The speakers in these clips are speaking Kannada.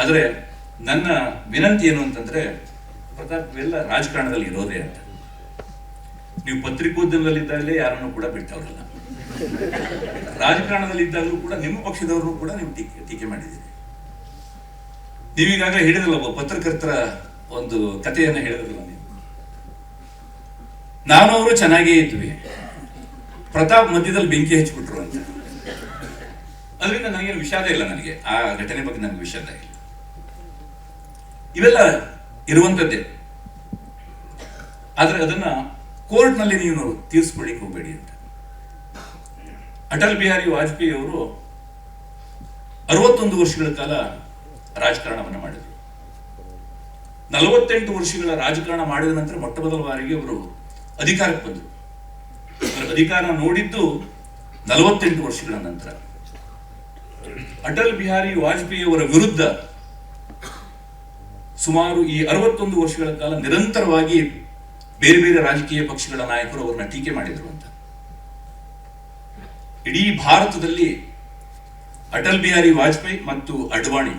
ಆದರೆ ನನ್ನ ವಿನಂತಿ ಏನು ಅಂತಂದ್ರೆ, ಪ್ರತಾಪ್, ಇವೆಲ್ಲ ರಾಜಕಾರಣದಲ್ಲಿ ಇರೋದೇ ಅಂತ. ನೀವು ಪತ್ರಿಕೋದ್ಯಮದಲ್ಲಿದ್ದಾಗಲೇ ಯಾರನ್ನು ಕೂಡ ಬಿಟ್ಟವರಲ್ಲ. ರಾಜಕಾರಣದಲ್ಲಿ ಇದ್ದಾಗಲೂ ಕೂಡ ನಿಮ್ಮ ಪಕ್ಷದವರು ಕೂಡ ನೀವು ಟೀಕೆ ಟೀಕೆ ಮಾಡಿದ್ದೀರಿ. ನೀವೀಗಾಗಲೇ ಹೇಳಿದ್ರಲ್ಲ, ಒಬ್ಬ ಪತ್ರಕರ್ತರ ಒಂದು ಕಥೆಯನ್ನು ಹೇಳಿದ್ರಲ್ಲ ನೀವು. ನಾನು ಅವರು ಚೆನ್ನಾಗೇ ಇದ್ವಿ. ಪ್ರತಾಪ್ ಮಧ್ಯದಲ್ಲಿ ಬೆಂಕಿ ಹಚ್ಚಿಬಿಟ್ರು ಅಂತ. ಅದರಿಂದ ನನಗೇನು ವಿಷಾದ ಇಲ್ಲ ನನಗೆ. ಆ ಘಟನೆ ಬಗ್ಗೆ ನನಗೆ ವಿಷಾದ ಇಲ್ಲ. ಇವೆಲ್ಲ ಇರುವಂತದ್ದೇ ಆದ್ರೆ ಅದನ್ನ ಕೋರ್ಟ್ನಲ್ಲಿ ನೀವು ತೀರಿಸ್ಕೊಳ್ಳಿಕ್ಕೆ ಹೋಗಬೇಡಿ ಅಂತ. ಅಟಲ್ ಬಿಹಾರಿ ವಾಜಪೇಯಿ ಅವರು ಅರವತ್ತೊಂದು ವರ್ಷಗಳ ಕಾಲ ರಾಜಕಾರಣವನ್ನು ಮಾಡಿದರು. ನಲವತ್ತೆಂಟು ವರ್ಷಗಳ ರಾಜಕಾರಣ ಮಾಡಿದ ನಂತರ ಮೊಟ್ಟ ಮೊದಲ ಬಾರಿಗೆ ಅವರು ಅಧಿಕಾರಕ್ಕೆ ಬಂದರು. ಅವರ ಅಧಿಕಾರ ನೋಡಿದ್ದು ನಲವತ್ತೆಂಟು ವರ್ಷಗಳ ನಂತರ. ಅಟಲ್ ಬಿಹಾರಿ ವಾಜಪೇಯಿ ಅವರ ವಿರುದ್ಧ ಸುಮಾರು ಈ ಅರವತ್ತೊಂದು ವರ್ಷಗಳ ಕಾಲ ನಿರಂತರವಾಗಿ ಬೇರೆ ಬೇರೆ ರಾಜಕೀಯ ಪಕ್ಷಗಳ ನಾಯಕರು ಅವರನ್ನ ಟೀಕೆ ಮಾಡಿದರು ಅಂತ. ಇಡೀ ಭಾರತದಲ್ಲಿ ಅಟಲ್ ಬಿಹಾರಿ ವಾಜಪೇಯಿ ಮತ್ತು ಅಡ್ವಾಣಿ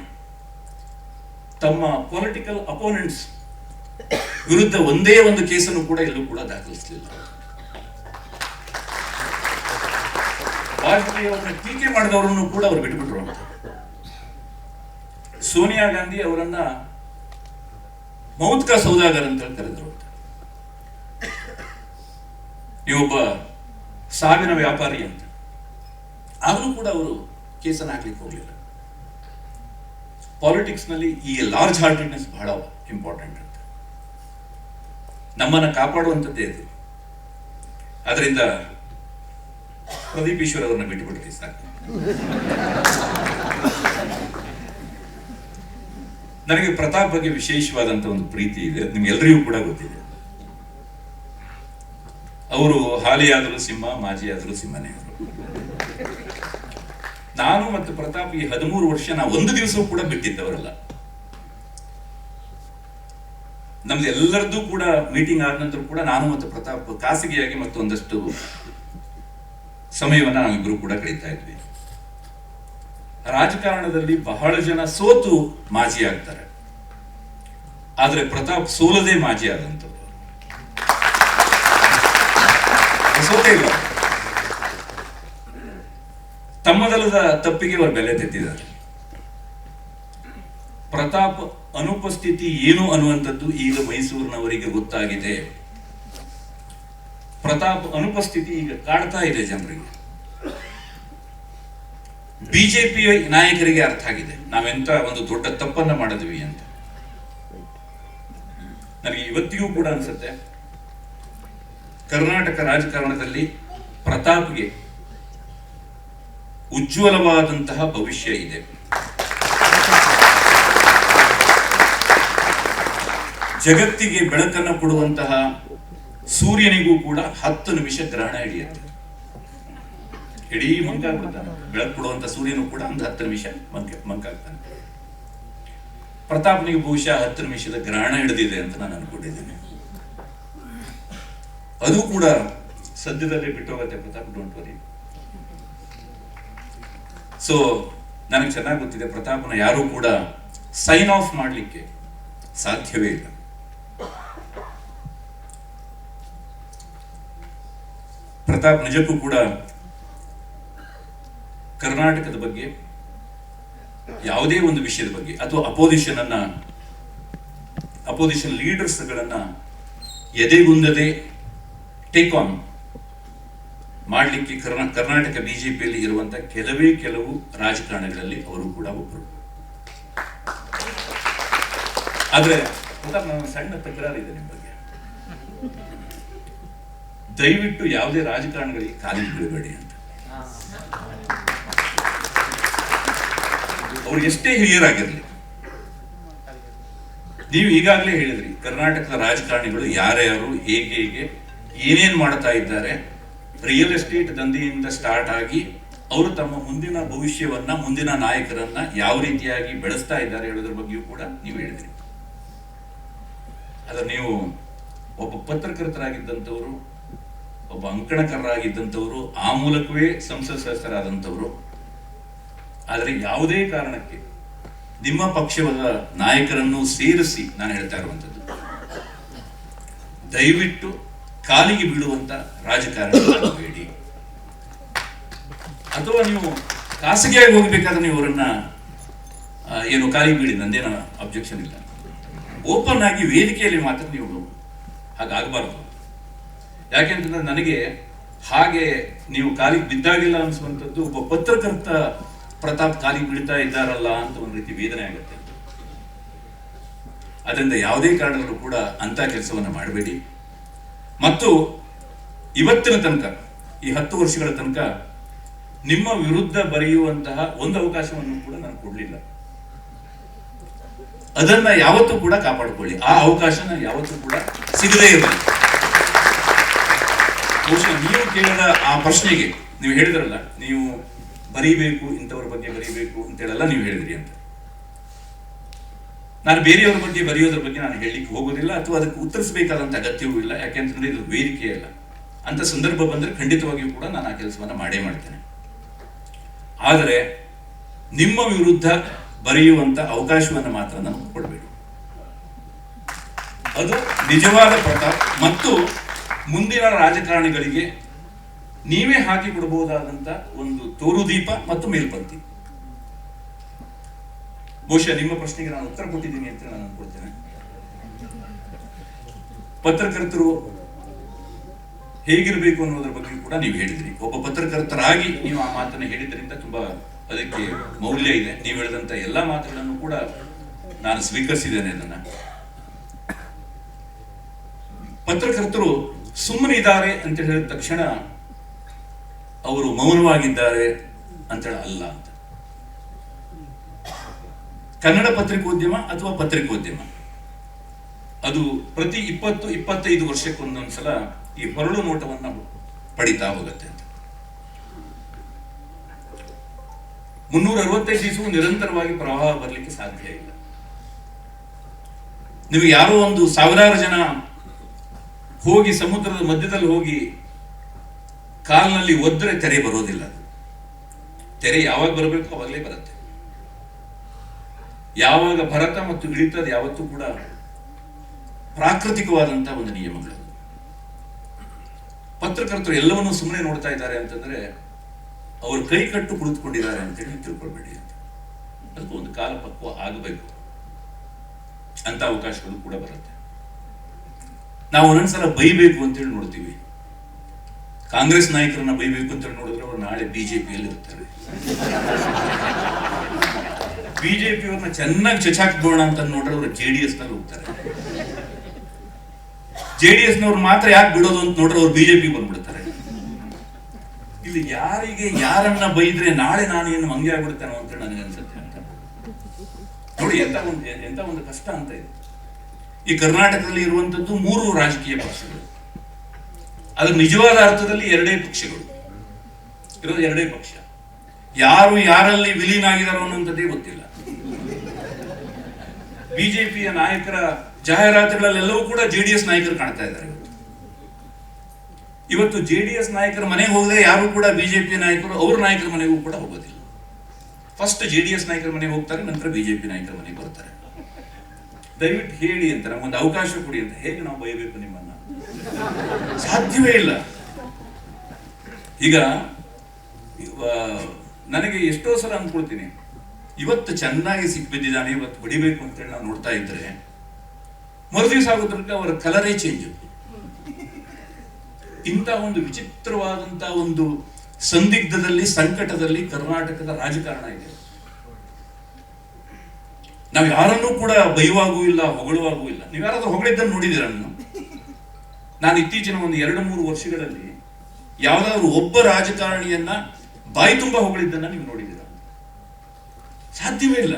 ತಮ್ಮ ಪೊಲಿಟಿಕಲ್ ಅಪೋನೆಂಟ್ಸ್ ವಿರುದ್ಧ ಒಂದೇ ಒಂದು ಕೇಸನ್ನು ಕೂಡ ಎಲ್ಲೂ ಕೂಡ ದಾಖಲಿಸಲಿಲ್ಲ. ವಾಜಪೇಯಿ ಅವರ ಟೀಕೆ ಮಾಡಿದವರನ್ನು ಕೂಡ ಅವರು ಬಿಟ್ಟುಬಿಟ್ರು ಸೋನಿಯಾ ಗಾಂಧಿ ಅವರನ್ನ ಮೌತ್ಕ ಸೌದಾಗರ್ ಅಂತ ಕರೆದ್ರು ನೀವೊಬ್ಬ ಸಾವಿನ ವ್ಯಾಪಾರಿ ಅಂತ. ಆಗಲೂ ಕೂಡ ಅವರು ಕೇಸನ್ನು ಹಾಕ್ಲಿಕ್ಕೆ ಹೋಗಲಿಲ್ಲ. ಪಾಲಿಟಿಕ್ಸ್ನಲ್ಲಿ ಈ ಲಾರ್ಜ್ ಹಾರ್ಟೆಡ್ನೆಸ್ ಬಹಳ ಇಂಪಾರ್ಟೆಂಟ್ ಅಂತ. ನಮ್ಮನ್ನ ಕಾಪಾಡುವಂಥದ್ದೇ ಇದು. ಅದರಿಂದ ಪ್ರದೀಪ್ ಈಶ್ವರ್ ಅವರನ್ನ ಬಿಟ್ಟು ಬಿಡ್ತೀವಿ ಸಾಕು. ನನಗೆ ಪ್ರತಾಪ್ ಬಗ್ಗೆ ವಿಶೇಷವಾದಂತ ಒಂದು ಪ್ರೀತಿ ಇದೆ. ನಿಮ್ಗೆಲ್ಲರಿಗೂ ಕೂಡ ಗೊತ್ತಿದೆ. ಅವರು ಹಾಲಿಯಾದರೂ ಸಿಂಹ, ಮಾಜಿಯಾದರೂ ಸಿಂಹನೇ ಅವರು. ನಾನು ಮತ್ತು ಪ್ರತಾಪ್ ಈ ಹದಿಮೂರು ವರ್ಷ ನಾವು ಒಂದು ದಿವಸ ಕೂಡ ಬಿಟ್ಟಿದ್ದವರಲ್ಲ. ನಮ್ದು ಎಲ್ಲರದ್ದು ಕೂಡ ಮೀಟಿಂಗ್ ಆದ ನಂತರ ಕೂಡ ನಾನು ಮತ್ತು ಪ್ರತಾಪ್ ಖಾಸಗಿಯಾಗಿ ಮತ್ತೊಂದಷ್ಟು ಸಮಯವನ್ನ ನಾವಿಬ್ಬರು ಕೂಡ ಕಳೀತಾ ಇದ್ವಿ. ರಾಜಕಾರಣದಲ್ಲಿ ಬಹಳ ಜನ ಸೋತು ಮಾಜಿ ಆಗ್ತಾರೆ. ಆದ್ರೆ ಪ್ರತಾಪ್ ಸೋಲದೆ ಮಾಜಿ ಆದಂಥವ್ರು. ಸೋತೇ ಇಲ್ಲ. ತಮ್ಮದಲ್ಲದ ತಪ್ಪಿಗೆ ಅವರು ಬೆಲೆ ತೆತ್ತಿದ್ದಾರೆ. ಪ್ರತಾಪ್ ಅನುಪಸ್ಥಿತಿ ಏನು ಅನ್ನುವಂಥದ್ದು ಈಗ ಮೈಸೂರಿನವರಿಗೆ ಗೊತ್ತಾಗಿದೆ. ಪ್ರತಾಪ್ ಅನುಪಸ್ಥಿತಿ ಈಗ ಕಾಡ್ತಾ ಇದೆ ಜನರಿಗೆ. ಬಿಜೆಪಿ ನಾಯಕರಿಗೆ ಅರ್ಥ ಆಗಿದೆ. ನಾವೆಂತ ಒಂದು ದೊಡ್ಡ ತಪ್ಪನ್ನು ಮಾಡಿದ್ವಿ ಅಂತ. ನನಗೆ ಇವತ್ತಿಗೂ ಕೂಡ ಅನ್ಸುತ್ತೆ. ಕರ್ನಾಟಕ ರಾಜಕಾರಣದಲ್ಲಿ ಪ್ರತಾಪ್ಗೆ ಉಜ್ವಲವಾದಂತಹ ಭವಿಷ್ಯ ಇದೆ. ಜಗತ್ತಿಗೆ ಬೆಳಕನ್ನು ಕೊಡುವಂತಹ ಸೂರ್ಯನಿಗೂ ಕೂಡ ಹತ್ತು ನಿಮಿಷ ಗ್ರಹಣ ಹಿಡಿಯುತ್ತೆ. ಇಡೀ ಮಂಕಾಗ್ಬಿಡ್ತಾನೆ. ಬೆಳಕು ಕೊಡುವಂತ ಸೂರ್ಯನು ಕೂಡ ಒಂದು ಹತ್ತು ನಿಮಿಷ ಮಂಕ, ಮಂಕಾಗ್ತಾನೆ. ಪ್ರತಾಪ್ನಿಗೆ ಬಹುಶಃ ಹತ್ತು ನಿಮಿಷದ ಗ್ರಹಣ ಹಿಡಿದಿದೆ ಅಂತ ನಾನು ಅನ್ಕೊಂಡಿದ್ದೇನೆ. ಅದು ಕೂಡ ಸದ್ಯದಲ್ಲೇ ಬಿಟ್ಟೋಗತ್ತೆ ಪ್ರತಾಪ್ ಡೋಂಟ್ ವರಿ ಸೊ ನನಗೆ ಚೆನ್ನಾಗಿ ಗೊತ್ತಿದೆ, ಪ್ರತಾಪನ ಯಾರು ಕೂಡ ಸೈನ್ ಆಫ್ ಮಾಡಲಿಕ್ಕೆ ಸಾಧ್ಯವೇ ಇಲ್ಲ. ಪ್ರತಾಪ್ ನಿಜಕ್ಕೂ ಕೂಡ ಕರ್ನಾಟಕದ ಬಗ್ಗೆ, ಯಾವುದೇ ಒಂದು ವಿಷಯದ ಬಗ್ಗೆ, ಅಥವಾ ಅಪೋಸಿಷನ್ ಅನ್ನ ಅಪೋಸಿಷನ್ ಲೀಡರ್ಸ್ಗಳನ್ನ ಎದೆಗುಂದದೆ ಟೇಕ್ ಆನ್ ಮಾಡಲಿಕ್ಕೆ ಕರ್ನಾ, ಕರ್ನಾಟಕ ಬಿಜೆಪಿಯಲ್ಲಿ ಇರುವಂತಹ ಕೆಲವೇ ಕೆಲವು ರಾಜಕಾರಣಿಗಳಲ್ಲಿ ಅವರು ಕೂಡ ಒಬ್ಬರು ಆದ್ರೆ ನನ್ನ ಸಣ್ಣ ತಕರಾರಿದೆ ನಿಮ್ಮ ಬಗ್ಗೆ. ದಯವಿಟ್ಟು ಯಾವುದೇ ರಾಜಕಾರಣಗಳಿಗೆ ಕಾಲಿಗೆ ಬಿಡಬೇಡಿ ಅಂತ. ಅವ್ರು ಎಷ್ಟೇ ಹಿರಿಯರಾಗಿರಲಿ ನೀವು ಈಗಾಗಲೇ ಹೇಳಿದ್ರಿ, ಕರ್ನಾಟಕದ ರಾಜಕಾರಣಿಗಳು ಯಾರ್ಯಾರು ಹೇಗೆ ಹೇಗೆ ಏನೇನ್ ಮಾಡ್ತಾ ಇದ್ದಾರೆ ರಿಯಲ್ ಎಸ್ಟೇಟ್ ದಂಧೆಯಿಂದ ಸ್ಟಾರ್ಟ್ ಆಗಿ ಅವರು ತಮ್ಮ ಮುಂದಿನ ಭವಿಷ್ಯವನ್ನ, ಮುಂದಿನ ನಾಯಕರನ್ನ ಯಾವ ರೀತಿಯಾಗಿ ಬೆಳೆಸ್ತಾ ಇದ್ದಾರೆ ಹೇಳೋದ್ರ ಬಗ್ಗೆಯೂ ಕೂಡ ನೀವು ಹೇಳಿದ್ರಿ. ಅದರ ನೀವು ಒಬ್ಬ ಪತ್ರಕರ್ತರಾಗಿದ್ದಂಥವರು, ಒಬ್ಬ ಅಂಕಣಕಾರರಾಗಿದ್ದಂಥವರು, ಆ ಮೂಲಕವೇ ಸಂಸತ್ ಸದಸ್ಯರಾದಂಥವರು ಆದರೆ ಯಾವುದೇ ಕಾರಣಕ್ಕೆ ನಿಮ್ಮ ಪಕ್ಷದ ನಾಯಕರನ್ನು ಸೇರಿಸಿ ನಾನು ಹೇಳ್ತಾ ಇರುವಂಥದ್ದು. ದಯವಿಟ್ಟು ಕಾಲಿಗೆ ಬೀಳುವಂತ ರಾಜಕಾರಣ ಮಾಡಬೇಡಿ ಅಥವಾ ನೀವು ಖಾಸಗಿಯಾಗಿ ಹೋಗಬೇಕಾದ್ರೆ ನೀವು ಅವರನ್ನ ಏನು ಕಾಲಿಗೆ ಬೀಳಿ, ನಂದೇನ ಅಬ್ಜೆಕ್ಷನ್ ಇಲ್ಲ. ಓಪನ್ ಆಗಿ ವೇದಿಕೆಯಲ್ಲಿ ಮಾತ್ರ ನೀವು ಹಾಗಾಗಬಾರ್ದು. ಯಾಕೆಂತಂದ್ರೆ ನನಗೆ ಹಾಗೆ ನೀವು ಕಾಲಿಗೆ ಬಿದ್ದಾಗಿಲ್ಲ ಅನಿಸುವಂಥದ್ದು ಒಬ್ಬ ಪತ್ರಕರ್ತ ಪ್ರತಾಪ್ ಕಾಲಿಗೆ ಬೀಳ್ತಾ ಇದ್ದಾರಲ್ಲ ಅಂತ ಒಂದು ರೀತಿ ವೇದನೆ ಆಗುತ್ತೆ. ಅದರಿಂದ ಯಾವುದೇ ಕಾರಣದಲ್ಲೂ ಕೂಡ ಅಂತ ಕೆಲಸವನ್ನು ಮಾಡಬೇಡಿ. ಮತ್ತು ಇವತ್ತಿನ ತನಕ, ಈ ಹತ್ತು ವರ್ಷಗಳ ತನಕ ನಿಮ್ಮ ವಿರುದ್ಧ ಬರೆಯುವಂತಹ ಒಂದು ಅವಕಾಶವನ್ನು ಕೂಡ ನಾನು ಕೊಡಲಿಲ್ಲ. ಅದನ್ನ ಯಾವತ್ತೂ ಕೂಡ ಕಾಪಾಡಿಕೊಳ್ಳಿ. ಆ ಅವಕಾಶನ ಯಾವತ್ತೂ ಕೂಡ ಸಿಗದೇ ಇರಲಿ. ಬಹುಶಃ ನೀವು ಕೇಳಿದ ಆ ಪ್ರಶ್ನೆಗೆ, ನೀವು ಹೇಳಿದ್ರಲ್ಲ, ನೀವು ಬರೀಬೇಕು, ಇಂಥವ್ರ ಬಗ್ಗೆ ಬರೀಬೇಕು ಅಂತೇಳೆಲ್ಲ ನೀವು ಹೇಳಿದ್ರಿ ಅಂತ. ನಾನು ಬೇರೆಯವ್ರ ಬಗ್ಗೆ, ಬರೆಯೋದ್ರ ಬಗ್ಗೆ ನಾನು ಹೇಳಲಿಕ್ಕೆ ಹೋಗೋದಿಲ್ಲ ಅಥವಾ ಅದಕ್ಕೆ ಉತ್ತರಿಸಬೇಕಾದಂತ ಅಗತ್ಯವೂ ಇಲ್ಲ. ಯಾಕೆಂತಂದ್ರೆ ಇದು ವೇದಿಕೆ ಅಲ್ಲ. ಅಂತ ಸಂದರ್ಭ ಬಂದ್ರೆ ಖಂಡಿತವಾಗಿಯೂ ಕೂಡ ನಾನು ಆ ಕೆಲಸವನ್ನ ಮಾಡೇ ಮಾಡ್ತೇನೆ. ಆದರೆ ನಿಮ್ಮ ವಿರುದ್ಧ ಬರೆಯುವಂಥ ಅವಕಾಶವನ್ನು ಮಾತ್ರ ನಾನು ಕೊಡಬೇಕು. ಅದು ನಿಜವಾದ ಪಟ ಮತ್ತು ಮುಂದಿನ ರಾಜಕಾರಣಿಗಳಿಗೆ ನೀವೇ ಹಾಕಿ ಕೊಡಬಹುದಾದಂತ ಒಂದು ತೋರುದೀಪ ಮತ್ತು ಮೇಲ್ಪಂಕ್ತಿ ಬಹುಶಃ ನಿಮ್ಮ ಪ್ರಶ್ನೆಗೆ ನಾನು ಉತ್ತರ ಕೊಟ್ಟಿದ್ದೀನಿ ಅಂತ ನಾನು ಅನ್ಕೊಳ್ತೇನೆ. ಪತ್ರಕರ್ತರು ಹೇಗಿರಬೇಕು ಅನ್ನೋದ್ರ ಬಗ್ಗೆ ಕೂಡ ನೀವು ಹೇಳಿದ್ರಿ. ಒಬ್ಬ ಪತ್ರಕರ್ತರಾಗಿ ನೀವು ಆ ಮಾತನ್ನ ಹೇಳಿದ್ರಿಂದ ತುಂಬಾ ಅದಕ್ಕೆ ಮೌಲ್ಯ ಇದೆ. ನೀವು ಹೇಳಿದಂತ ಎಲ್ಲಾ ಮಾತುಗಳನ್ನು ಕೂಡ ನಾನು ಸ್ವೀಕರಿಸಿದ್ದೇನೆ ಅದನ್ನ. ಪತ್ರಕರ್ತರು ಸುಮ್ಮನೆ ಇದ್ದಾರೆ ಅಂತ ಹೇಳಿದ ತಕ್ಷಣ ಅವರು ಮೌನವಾಗಿದ್ದಾರೆ ಅಂತೇಳಿ ಅಲ್ಲ ಅಂತ. ಕನ್ನಡ ಪತ್ರಿಕೋದ್ಯಮ ಅಥವಾ ಪತ್ರಿಕೋದ್ಯಮ? ಅದು ಪ್ರತಿ ಇಪ್ಪತ್ತು, ಇಪ್ಪತ್ತೈದು ವರ್ಷಕ್ಕೊಂದೊಂದ್ಸಲ ಈ ಹೊರಳು ನೋಟವನ್ನ ಪಡಿತಾ ಹೋಗುತ್ತೆ ಅಂತ. ಮುನ್ನೂರ ಅರವತ್ತೈದು ದಿವಸವೂ ನಿರಂತರವಾಗಿ ಪ್ರವಾಹ ಬರಲಿಕ್ಕೆ ಸಾಧ್ಯ ಇಲ್ಲ. ನೀವು ಯಾರೋ ಒಂದು ಸಾವಿರಾರು ಜನ ಹೋಗಿ ಸಮುದ್ರದ ಮಧ್ಯದಲ್ಲಿ ಹೋಗಿ ಕಾಲ್ನಲ್ಲಿ ಒದ್ದರೆ ತೆರೆ ಬರೋದಿಲ್ಲ. ತೆರೆ ಯಾವಾಗ ಬರಬೇಕು ಅವಾಗಲೇ ಬರುತ್ತೆ. ಯಾವಾಗ ಭರತ ಮತ್ತು ಇಳಿತದ ಯಾವತ್ತೂ ಕೂಡ ಪ್ರಾಕೃತಿಕವಾದಂತಹ ಒಂದು ನಿಯಮಗಳು ಪತ್ರಕರ್ತರು ಎಲ್ಲವನ್ನೂ ಸುಮ್ಮನೆ ನೋಡ್ತಾ ಇದ್ದಾರೆ ಅಂತಂದ್ರೆ ಅವರು ಕೈ ಕಟ್ಟು ಕುಳಿತುಕೊಂಡಿದ್ದಾರೆ ಅಂತೇಳಿ ತಿಳ್ಕೊಳ್ಬೇಡಿ ಅಂತ. ಅದಕ್ಕೆ ಒಂದು ಕಾಲ ಪಕ್ವ ಆಗಬೇಕು. ಅಂತ ಅವಕಾಶಗಳು ಕೂಡ ಬರುತ್ತೆ. ನಾವು ಒಂದೊಂದ್ಸಲ ಬೈಬೇಕು ಅಂತೇಳಿ ನೋಡ್ತೀವಿ. ಕಾಂಗ್ರೆಸ್ ನಾಯಕರನ್ನ ಬೈಬೇಕು ಅಂತ ನೋಡಿದ್ರೆ ಅವರು ನಾಳೆ ಬಿಜೆಪಿಯಲ್ಲಿ ಇರ್ತಾರೆ ಬಿಜೆಪಿ ಅವ್ರನ್ನ ಚೆನ್ನಾಗಿ ಚಚಾಕ್ಬೋಣ ಅಂತ ನೋಡ್ರೆ ಅವರು ಜೆ ಡಿ ಎಸ್ನಲ್ಲಿ ಹೋಗ್ತಾರೆ. ಜೆ ಡಿ ಎಸ್ ನವ್ರು ಮಾತ್ರ ಯಾಕೆ ಬಿಡೋದು ಅಂತ ನೋಡ್ರೆ ಅವ್ರು ಬಿಜೆಪಿ ಬಂದ್ಬಿಡ್ತಾರೆ. ಇಲ್ಲಿ ಯಾರಿಗೆ ಯಾರನ್ನ ಬೈದ್ರೆ ನಾಳೆ ನಾನು ಏನು ಹಂಗೆ ಆಗ್ಬಿಡ್ತಾನೋ ಅಂತ ನನಗೆ ಅನ್ಸುತ್ತೆ ಅಂತ. ನೋಡಿ ಎಂತ ಒಂದು ಎಂತ ಒಂದು ಕಷ್ಟ ಅಂತ ಇದೆ. ಈ ಕರ್ನಾಟಕದಲ್ಲಿ ಇರುವಂತದ್ದು ಮೂರು ರಾಜಕೀಯ ಪಕ್ಷಗಳು. ಅದ್ರ ನಿಜವಾದ ಅರ್ಥದಲ್ಲಿ ಎರಡೇ ಪಕ್ಷಗಳು. ಇರೋದು ಎರಡೇ ಪಕ್ಷ. ಯಾರು ಯಾರಲ್ಲಿ ವಿಲೀನ ಆಗಿದಾರೋ ಅನ್ನೋಂಥದ್ದೇ ಗೊತ್ತಿಲ್ಲ. ಬಿಜೆಪಿಯ ನಾಯಕರ ಜಾಹೀರಾತುಗಳಲ್ಲೆಲ್ಲವೂ ಕೂಡ ಜೆಡಿಎಸ್ ನಾಯಕರು ಕಾಣ್ತಾ ಇದ್ದಾರೆ ಇವತ್ತು. ಜೆಡಿಎಸ್ ನಾಯಕರ ಮನೆಗೆ ಹೋಗದೆ ಯಾರು ಕೂಡ ಬಿಜೆಪಿ ನಾಯಕರು, ಅವ್ರ ನಾಯಕರ ಮನೆಗೂ ಕೂಡ ಹೋಗೋದಿಲ್ಲ. ಫಸ್ಟ್ ಜೆಡಿಎಸ್ ನಾಯಕರ ಮನೆಗೆ ಹೋಗ್ತಾರೆ, ನಂತರ ಬಿಜೆಪಿ ನಾಯಕರ ಮನೆಗೆ ಬರ್ತಾರೆ. ದಯವಿಟ್ಟು ಹೇಳಿ ಅಂತ ಒಂದು ಅವಕಾಶ ಕೊಡಿ ಅಂತ ಹೇಗೆ ನಾವು ಬಯಬೇಕು ನಿಮ್ಮನ್ನ ಸಾಧ್ಯವೇ ಇಲ್ಲ. ಈಗ ನನಗೆ ಎಷ್ಟೋ ಸಲ ಅನ್ಕೊಳ್ತೀನಿ ಇವತ್ತು ಚೆನ್ನಾಗಿ ಸಿಕ್ಬಿದ್ದಿದ್ದಾನೆ ಇವತ್ತು ಹೊಡಿಬೇಕು ಅಂತೇಳಿ ನಾವು ನೋಡ್ತಾ ಇದ್ರೆ ಮರುದಿವಸ ಆಗೋದ್ರಿಂದ ಅವರ ಕಲರೇ ಚೇಂಜ್ ಇಂಥ ಒಂದು ವಿಚಿತ್ರವಾದಂಥ ಒಂದು ಸಂದಿಗ್ಧದಲ್ಲಿ, ಸಂಕಟದಲ್ಲಿ ಕರ್ನಾಟಕದ ರಾಜಕಾರಣ ಇದೆ. ನಾವು ಯಾರನ್ನೂ ಕೂಡ ಬೈವಾಗೂ ಇಲ್ಲ, ಹೊಗಳುವಾಗೂ ಇಲ್ಲ. ನೀವು ಯಾರಾದ್ರೂ ಹೊಗಳಿದ್ದನ್ನು ನೋಡಿದ್ದೀರ ನಾನು? ನಾನು ಇತ್ತೀಚಿನ ಒಂದು ಎರಡು ಮೂರು ವರ್ಷಗಳಲ್ಲಿ ಯಾವ್ದಾದ್ರು ಒಬ್ಬ ರಾಜಕಾರಣಿಯನ್ನ ಬಾಯಿ ತುಂಬ ಹೊಗಳಿದ್ದನ್ನ ನೀವು ನೋಡಿದ್ದೀರ? ಸಾಧ್ಯವೇ ಇಲ್ಲ.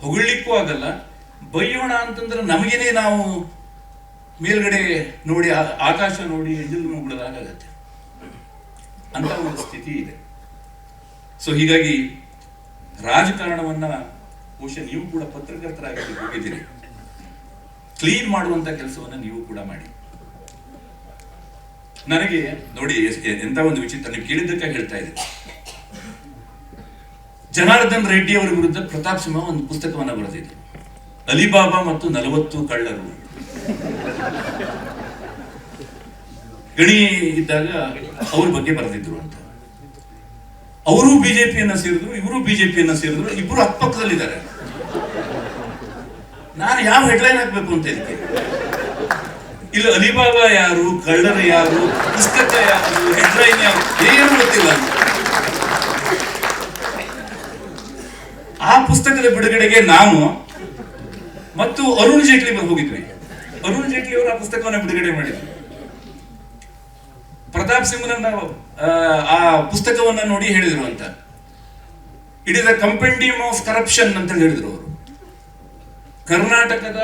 ಹೊಗಳಿಕ್ಕೂ ಆಗಲ್ಲ. ಬೈಯೋಣ ಅಂತಂದ್ರೆ ನಮಗೇನೆ ನಾವು ಮೇಲ್ಗಡೆ ನೋಡಿ ಆಕಾಶ ನೋಡಿ ಎಂಜಲು ಹೊಗಳದಾಗತ್ತೆ ಅಂತ ಒಂದು ಸ್ಥಿತಿ ಇದೆ. ಸೊ ಹೀಗಾಗಿ ರಾಜಕಾರಣವನ್ನ ಬಹುಶಃ ನೀವು ಕೂಡ ಪತ್ರಕರ್ತರಾಗಿ ಹೋಗಿದ್ದೀರಿ. ಕ್ಲೀನ್ ಮಾಡುವಂತ ಕೆಲಸವನ್ನ ನೀವು ಕೂಡ ಮಾಡಿ. ನನಗೆ ನೋಡಿ ಎಂತ ಒಂದು ವಿಚಿತ್ರ, ನೀವು ಕೇಳಿದ್ದಕ್ಕೆ ಹೇಳ್ತಾ ಇದೆ ಜನಾರ್ದನ್ ರೆಡ್ಡಿ ಅವರ ವಿರುದ್ಧ ಪ್ರತಾಪ್ ಸಿಂಹ ಒಂದು ಪುಸ್ತಕವನ್ನ ಬರೆದಿದ್ರು. ಅಲಿಬಾಬಾ ಮತ್ತು ನಲವತ್ತು ಕಳ್ಳರು. ಗಣಿ ಇದ್ದಾಗ ಅವ್ರ ಬಗ್ಗೆ ಬರೆದಿದ್ರು ಅಂತ. ಅವರು ಬಿಜೆಪಿಯನ್ನ ಸೇರಿದ್ರು, ಇವರು ಬಿಜೆಪಿಯನ್ನ ಸೇರಿದ್ರು ಇಬ್ಬರು ಅಕ್ಕಪಕ್ಕದಲ್ಲಿದ್ದಾರೆ. ನಾನು ಯಾವ ಹೆಡ್ಲೈನ್ ಹಾಕ್ಬೇಕು ಅಂತ ಇದಕ್ಕೆ ಇಲ್ಲ ಅಲಿಬಾಬಾ ಯಾರು ಕಳ್ಳರು ಯಾರು ಪುಸ್ತಕ ಯಾರು ಹೆಡ್ಲೈನ್ ಯಾರು ಏನು ಗೊತ್ತಿಲ್ಲ ಆ ಪುಸ್ತಕದ ಬಿಡುಗಡೆಗೆ ನಾವು ಮತ್ತು ಅರುಣ್ ಜೇಟ್ಲಿ ಹೋಗಿದ್ವಿ. ಅರುಣ್ ಜೇಟ್ಲಿ ಅವರು ಆ ಪುಸ್ತಕವನ್ನು ಬಿಡುಗಡೆ ಮಾಡಿದ್ರು. ಪ್ರತಾಪ್ ಸಿಂಹನನ್ನ ಆ, ಪುಸ್ತಕವನ್ನ ನೋಡಿ ಹೇಳಿದ್ರು ಅಂತ. It is a compendium of corruption ಅಂತ ಹೇಳಿದ್ರು ಅವರು. ಕರ್ನಾಟಕದ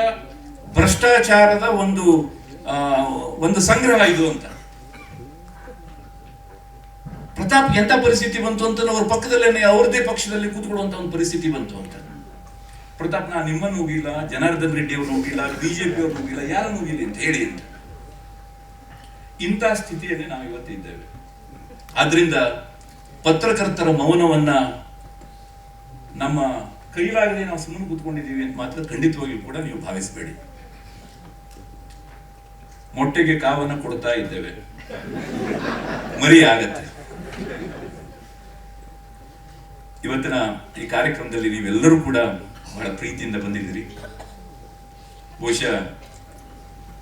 ಭ್ರಷ್ಟಾಚಾರದ ಒಂದು ಒಂದು ಸಂಗ್ರಹ ಇದು ಅಂತ. ಪ್ರತಾಪ್, ಎಂತ ಪರಿಸ್ಥಿತಿ ಬಂತು ಅಂತ ಅವ್ರ ಪಕ್ಕದಲ್ಲೇನೆ ಅವ್ರದೇ ಪಕ್ಷದಲ್ಲಿ ಕೂತ್ಕೊಳ್ಳುವಂತ ಒಂದು ಪರಿಸ್ಥಿತಿ ಬಂತು ಅಂತ. ಪ್ರತಾಪ್, ನಾ ನಿಮ್ಮನ್ನು ಹೋಗಿಲ್ಲ ಜನಾರ್ದನ್ ರೆಡ್ಡಿ ಅವ್ರನ್ನ ಹೋಗಿಲ್ಲ ಬಿಜೆಪಿ ಅವ್ರನ್ನ ಹೋಗಿಲ್ಲ ಯಾರನ್ನು ಹೋಗಿಲ್ಲ ಅಂತ ಹೇಳಿ ಅಂತ. ಇಂಥ ಸ್ಥಿತಿಯಲ್ಲಿ ನಾವು ಇವತ್ತು ಇದ್ದೇವೆ. ಆದ್ರಿಂದ ಪತ್ರಕರ್ತರ ಮೌನವನ್ನ ನಮ್ಮ ಕೈಲಾಗದೆ ನಾವು ಸುಮ್ಮನೆ ಕೂತ್ಕೊಂಡಿದ್ದೀವಿ ಅಂತ ಮಾತ್ರ ಖಂಡಿತವಾಗಿಯೂ ಕೂಡ ನೀವು ಭಾವಿಸಬೇಡಿ. ಮೊಟ್ಟೆಗೆ ಕಾವನ್ನು ಕೊಡ್ತಾ ಇದ್ದೇವೆ. ಮರಿ ಆಗತ್ತೆ. ಇವತ್ತಿನ ಈ ಕಾರ್ಯಕ್ರಮದಲ್ಲಿ ನೀವೆಲ್ಲರೂ ಕೂಡ ಬಹಳ ಪ್ರೀತಿಯಿಂದ ಬಂದಿದ್ದೀರಿ. ಬಹುಶಃ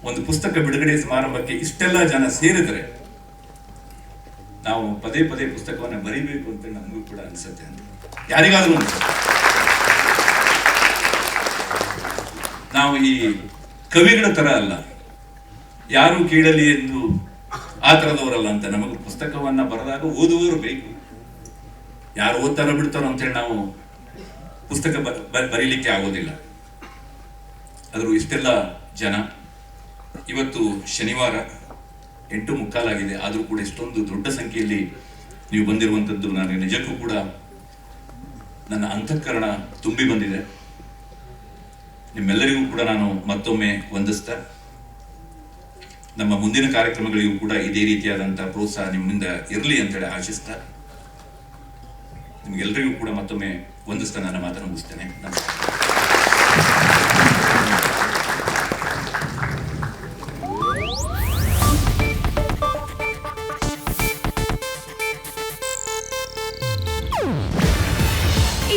ಒಂದು ಪುಸ್ತಕ ಬಿಡುಗಡೆ ಸಮಾರಂಭಕ್ಕೆ ಇಷ್ಟೆಲ್ಲ ಜನ ಸೇರಿದರೆ ನಾವು ಪದೇ ಪದೇ ಪುಸ್ತಕವನ್ನು ಬರೀಬೇಕು ಅಂತ ನಮಗೂ ಕೂಡ ಅನಿಸುತ್ತೆ ಅಂತ. ಯಾರಿಗಾದರೂ ನಾವು ಈ ಕವಿಗಳ ತರ ಅಲ್ಲ. ಯಾರು ಕೇಳಲಿ ಎಂದು ಆ ಥರದವರಲ್ಲ ಅಂತ ನಮಗೆ ಪುಸ್ತಕವನ್ನ ಬರೆದಾಗ ಓದುವವರು ಬೇಕು. ಯಾರು ಓದ್ತಾರೋ ಬಿಡ್ತಾರೋ ಅಂತೇಳಿ ನಾವು ಪುಸ್ತಕ ಬರೀಲಿಕ್ಕೆ ಆಗೋದಿಲ್ಲ. ಆದರೂ ಇಷ್ಟೆಲ್ಲ ಜನ. ಇವತ್ತು ಶನಿವಾರ ಎಂಟು ಮುಕ್ಕಾಲಾಗಿದೆ ಆದರೂ ಕೂಡ ಇಷ್ಟೊಂದು ದೊಡ್ಡ ಸಂಖ್ಯೆಯಲ್ಲಿ ನೀವು ಬಂದಿರುವಂಥದ್ದು ನನಗೆ ನಿಜಕ್ಕೂ ಕೂಡ ನನ್ನ ಅಂತಃಕರಣ ತುಂಬಿ ಬಂದಿದೆ. ನಿಮ್ಮೆಲ್ಲರಿಗೂ ಕೂಡ ನಾನು ಮತ್ತೊಮ್ಮೆ ವಂದಿಸ್ತಾ ನಮ್ಮ ಮುಂದಿನ ಕಾರ್ಯಕ್ರಮಗಳಿಗೂ ಕೂಡ ಇದೇ ರೀತಿಯಾದಂತಹ ಪ್ರೋತ್ಸಾಹ ನಿಮ್ಮಿಂದ ಇರಲಿ ಅಂತೇಳಿ ಆಶಿಸ್ತಾ ನಿಮ್ಗೆಲ್ಲರಿಗೂ ಕೂಡ ಮತ್ತೊಮ್ಮೆ ವಂದಿಸ್ತಾ ನನ್ನ ಮಾತನ್ನು ಮುಗಿಸ್ತೇನೆ.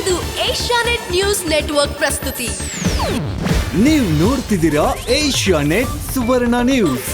ಇದು ಏಷ್ಯಾನೆಟ್ ನ್ಯೂಸ್ ನೆಟ್ವರ್ಕ್ ಪ್ರಸ್ತುತಿ. ನೀವು ನೋಡ್ತಿದ್ದೀರಾ ಏಷ್ಯಾ ನೆಟ್ ಸುವರ್ಣ ನ್ಯೂಸ್.